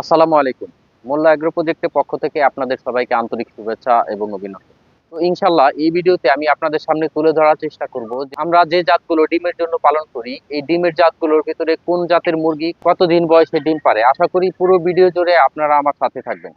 আসসালামু আলাইকুম। মোল্লা এগ্রো প্রজেক্টের পক্ষ থেকে আপনাদের সবাইকে আন্তরিক শুভেচ্ছা এবং অভিনন্দন। তো ইনশাল্লাহ এই ভিডিওতে আমি আপনাদের সামনে তুলে ধরার চেষ্টা করব আমরা যে জাতগুলো ডিমের জন্য পালন করি, এই ডিমের জাতগুলোর ভিতরে কোন জাতের মুরগি কতদিন বয়সে ডিম পারে? আশা করি পুরো ভিডিও জুড়ে আপনারা আমার সাথে থাকবেন।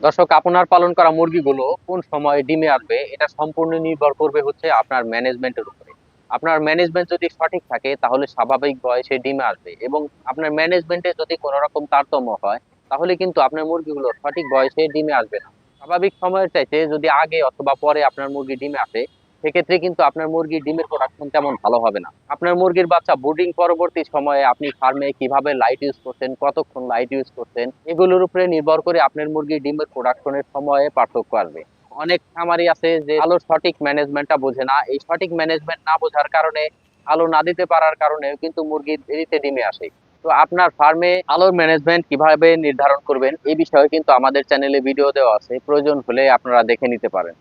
দর্শক, আপনার পালন করা মুরগিগুলো কোন সময়ে ডিমে আসবে, এটা সম্পূর্ণ নির্ভর করবে হচ্ছে আপনার ম্যানেজমেন্টের উপরে। আপনার ম্যানেজমেন্ট যদি সঠিক থাকে, তাহলে স্বাভাবিক বয়সে ডিমে আসবে এবং আপনার ম্যানেজমেন্টে যদি কোনো রকম তারতম্য হয়, তাহলে কিন্তু আপনার মুরগিগুলো সঠিক বয়সে ডিমে আসবে না। স্বাভাবিক সময়ের চাইতে যদি আগে অথবা পরে আপনার মুরগি ডিমে আসে, সেক্ষেত্রে কিন্তু আপনার মুরগির ডিমের প্রোডাকশন তেমন ভালো হবে না। আপনার মুরগির বাচ্চা ব্রুডিং পরবর্তী সময়ে আপনি ফার্মে কীভাবে লাইট ইউজ করছেন, কতক্ষণ লাইট ইউজ করছেন, এগুলোর উপরে নির্ভর করে আপনার মুরগির ডিমের প্রোডাকশনের সময়ে পার্থক্য আসবে। অনেক খামারি আছে যে আলোর সঠিক ম্যানেজমেন্টটা বোঝে না। এই সঠিক ম্যানেজমেন্ট না বোঝার কারণে, আলো না দিতে পারার কারণে কিন্তু মুরগি দেরিতে ডিমে আসে। তো আপনার ফার্মে আলোর ম্যানেজমেন্ট কীভাবে নির্ধারণ করবেন এই বিষয়ে কিন্তু আমাদের চ্যানেলে ভিডিও দেওয়া আছে। প্রয়োজন হলে আপনারা দেখে নিতে পারেন।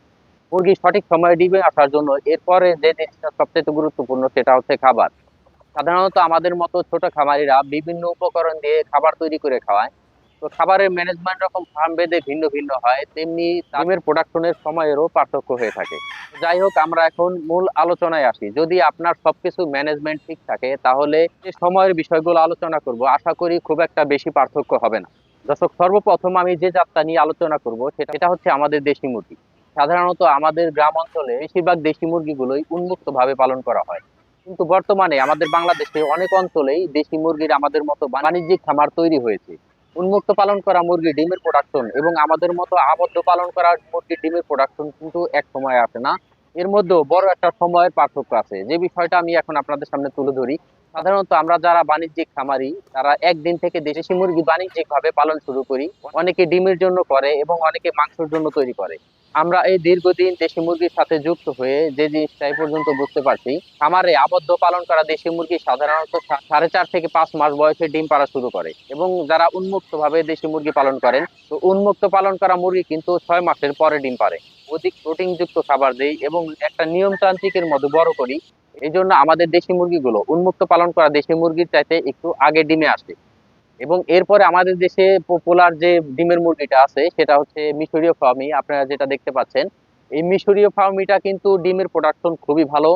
মুরগি সঠিক সময়ে ডিমে আসার জন্য এরপরে যে জিনিসটা সবচেয়ে গুরুত্বপূর্ণ সেটা হচ্ছে খাবার। সাধারণত আমাদের মতো ছোট খামারিরা বিভিন্ন উপকরণ দিয়ে খাবার তৈরি করে খাওয়ায়। তো খাবারের ম্যানেজমেন্ট রকম ফার্ম বেঁধে ভিন্ন ভিন্ন হয়, তেমনি ডিমের প্রোডাকশনের সময়েরও পার্থক্য হয়ে থাকে। যাই হোক, আমরা এখন মূল আলোচনায় আসি। যদি আপনার সবকিছু ম্যানেজমেন্ট ঠিক থাকে, তাহলে যে সময়ের বিষয়গুলো আলোচনা করব। আশা করি খুব একটা বেশি পার্থক্য হবে না। দর্শক, সর্বপ্রথম আমি যে যাত্রা নিয়ে আলোচনা করব, সেটা এটা হচ্ছে আমাদের দেশি মুরগি। সাধারণত আমাদের গ্রাম অঞ্চলে বেশিরভাগ দেশি মুরগিগুলোই উন্মুক্ত ভাবে পালন করা হয়। কিন্তু বর্তমানে আমাদের বাংলাদেশে অনেক অঞ্চলেই দেশি মুরগির আমাদের মতো বাণিজ্যিক খামার তৈরি হয়েছে। উন্মুক্ত পালন করা মুরগি ডিমের প্রোডাকশন এবং আমাদের মতো আবদ্ধ পালন করা মুরগির ডিমের প্রোডাকশন কিন্তু এক সময় আসে না। এর মধ্যেও বড় একটা সময়ের পার্থক্য আছে। যে বিষয়টা আমি এখন আপনাদের সামনে তুলে ধরি, সাধারণত আমরা যারা বাণিজ্যিক খামারি, তারা একদিন থেকে দেশি মুরগি বাণিজ্যিকভাবে পালন শুরু করি। অনেকে ডিমের জন্য করে এবং অনেকে মাংসের জন্য তৈরি করে। আমরা এই দীর্ঘদিন দেশি মুরগির সাথে যুক্ত হয়ে যে জিনিসটা এই পর্যন্ত বুঝতে পারছি, খামারে আবদ্ধ পালন করা দেশি মুরগি সাধারণত সাড়ে চার থেকে পাঁচ মাস বয়সে ডিম পাড়া শুরু করে এবং যারা উন্মুক্ত ভাবে দেশি মুরগি পালন করেন, তো উন্মুক্ত পালন করা মুরগি কিন্তু ছয় মাসের পরে ডিম পারে অধিক প্রোটিন যুক্ত খাবার দেই এবং একটা নিয়মতান্ত্রিকের মধ্যে বড় করি এই জন্য আমাদের দেশি মুরগিগুলো উন্মুক্ত পালন করা দেশি মুরগির চাইতে একটু আগে ডিমে আসে। এবং এরপরে আমাদের দেশে পপুলার যে ডিমের মুরগিটা আছে, সেটা হচ্ছে মিশরীয় ফার্মি, আপনারা যেটা দেখতে পাচ্ছেন। এই মিশরীয় ফার্মিটা কিন্তু ডিমের প্রোডাকশন খুবই ভালো।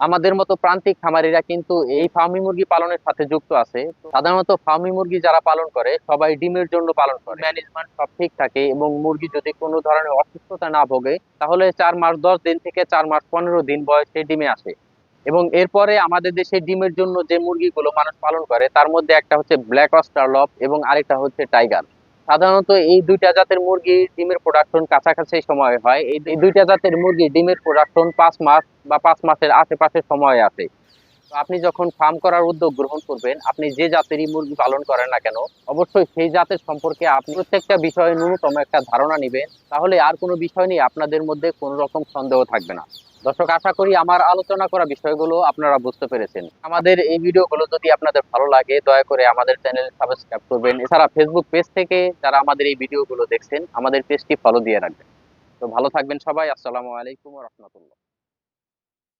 আমাদের মতো প্রান্তিক খামারিরা কিন্তু এই ফার্মি মুরগি পালনের সাথে যুক্ত আছে। সাধারণত ফার্মি মুরগি যারা পালন করে, সবাই ডিমের জন্য পালন করে। ম্যানেজমেন্ট সব ঠিক থাকে এবং মুরগি যদি কোনো ধরনের অসুস্থতা না ভোগে, তাহলে চার মাস, দশ দিন থেকে চার মাস, পনেরো দিন বয়সে ডিমে আসে। এবং এরপরে আমাদের দেশে ডিমের জন্য যে মুরগিগুলো মানুষ পালন করে, তার মধ্যে একটা হচ্ছে ব্ল্যাক অস্টারলপ এবং আরেকটা হচ্ছে টাইগার সাধারণত এই দুইটা জাতের মুরগি ডিমের প্রোডাকশন কাছাকাছি সময় হয়। এই দুইটা জাতের মুরগি ডিমের প্রোডাকশন পাঁচ মাস বা পাঁচ মাসের আশেপাশে সময় আছে। আপনি যখন ফার্ম করার উদ্যোগ গ্রহণ করবেন, আপনি যে জাতেরই মুরগি পালন করেন না কেন, অবশ্যই সেই জাতের সম্পর্কে আপনি প্রত্যেকটা বিষয়ে ন্যূনতম একটা ধারণা নেবেন। তাহলে আর কোনো বিষয় নিয়ে আপনাদের মধ্যে কোনো রকম সন্দেহ থাকবে না। দর্শক, আশা করি আমার আলোচনা করা বিষয়গুলো আপনারা বুঝতে পেরেছেন। আমাদের এই ভিডিওগুলো যদি আপনাদের ভালো লাগে, দয়া করে আমাদের চ্যানেল সাবস্ক্রাইব করবেন। এছাড়া ফেসবুক পেজ থেকে যারা আমাদের এই ভিডিওগুলো দেখছেন, আমাদের পেজটি ফলো দিয়ে রাখবেন। তো ভালো থাকবেন সবাই। আসসালামু আলাইকুম রহমতুল্লাহ।